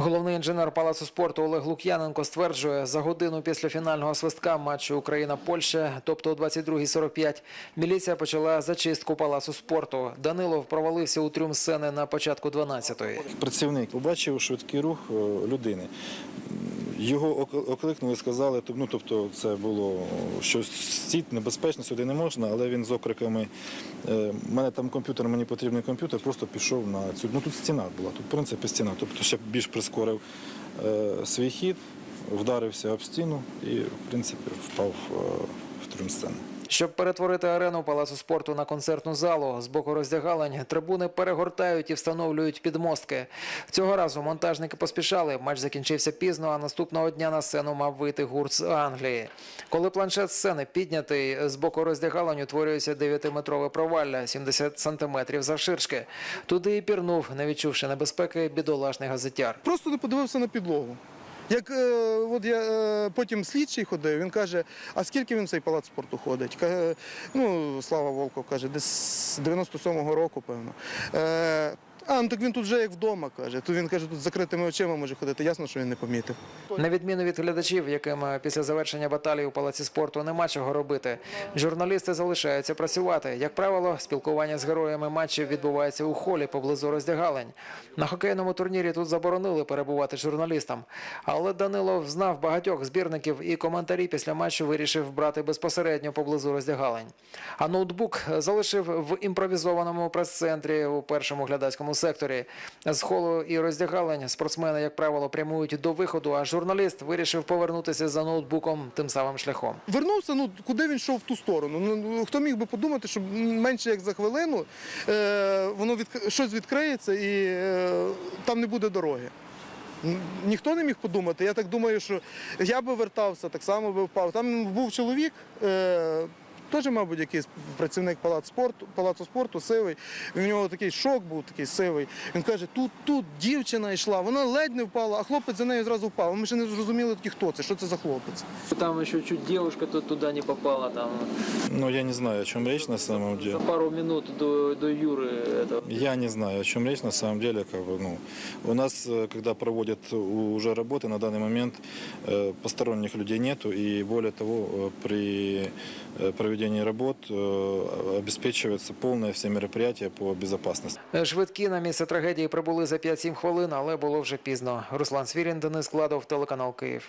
Головний інженер палацу спорту Олег Лук'яненко стверджує, за годину після фінального свистка матчу Україна-Польща, тобто о 22.45, міліція почала зачистку палацу спорту. Данилов провалився у трюм сцени на початку 12-ї. Працівник побачив швидкий рух е, людини. Його окликнули, сказали, ну, тобто це було щось сіт, небезпечно, сюди не можна, але він з окриками «Е, «У мене там комп'ютер, мені потрібний комп'ютер, просто пішов на цю. Ну тут стіна була, тут в принципі стіна. Тобто ще більш прискорив е, свій хід, вдарився об стіну і, в принципі, впав е, в трюм сцени. Щоб перетворити арену палацу спорту на концертну залу, з боку роздягалень трибуни перегортають і встановлюють підмостки. Цього разу монтажники поспішали. Матч закінчився пізно, а наступного дня на сцену мав вийти гурт з Англії. Коли планшет сцени піднятий, з боку роздягалень утворюється 9-метрове провалля, 70 сантиметрів завширшки. Туди і пірнув, не відчувши небезпеки, бідолашний газетяр. Просто не подивився на підлогу. Як е, от я е, потім слідчий ходив, він каже, а скільки він в цей палац спорту ходить? Каже, ну, Слава Волков каже, десь з 97-го року, певно. Е, а, ну так він тут вже як вдома, каже. То він каже, тут з закритими очима може ходити. Ясно, що він не помітив. На відміну від глядачів, яким е, після завершення баталії у палаці спорту нема чого робити, журналісти залишаються працювати. Як правило, спілкування з героями матчів відбувається у холі поблизу роздягалень. На хокейному турнірі тут заборонили перебувати журналістам. Але Данилов знав багатьох збірників і коментарі після матчу вирішив брати безпосередньо поблизу роздягалень. А ноутбук залишив в імпровізованому прес-центрі у першому глядацькому секторі. З холу і роздягалень спортсмени, як правило, прямують до виходу, а журналіст вирішив повернутися за ноутбуком тим самим шляхом. Вернувся, ну куди він йшов в ту сторону? Ну, Ну хто міг би подумати, що менше як за хвилину е, воно від, щось відкриється і е, там не буде дороги. Ніхто не міг подумати. Я так думаю, що я би вертався, так само би впав. Там був чоловік, е, теж, мабуть, якийсь працівник палац спорту, палацу спорту, сивий. У нього такий шок був такий сивий. Він каже, тут, тут дівчина йшла, вона ледь не впала, а хлопець за нею зразу впав. Ми ще не зрозуміли тоді, хто це, що це за хлопець. Там ще чуть девушка тут туда не попала, там Ну, я не знаю, о чем речь на самом деле. пару минут до, до Юры. Я не знаю, о чем речь на самом деле. Как бы, ну, у нас, э, когда проводят уже работы, на данный момент э, посторонних людей нету, и более того, э, при э, проведении работ обеспечивается повне все мероприятия по безопасности. Швидкі на місце трагедії прибули за 5-7 хвилин, але було вже пізно. Руслан Свірін, Денис Кладов, телеканал Київ.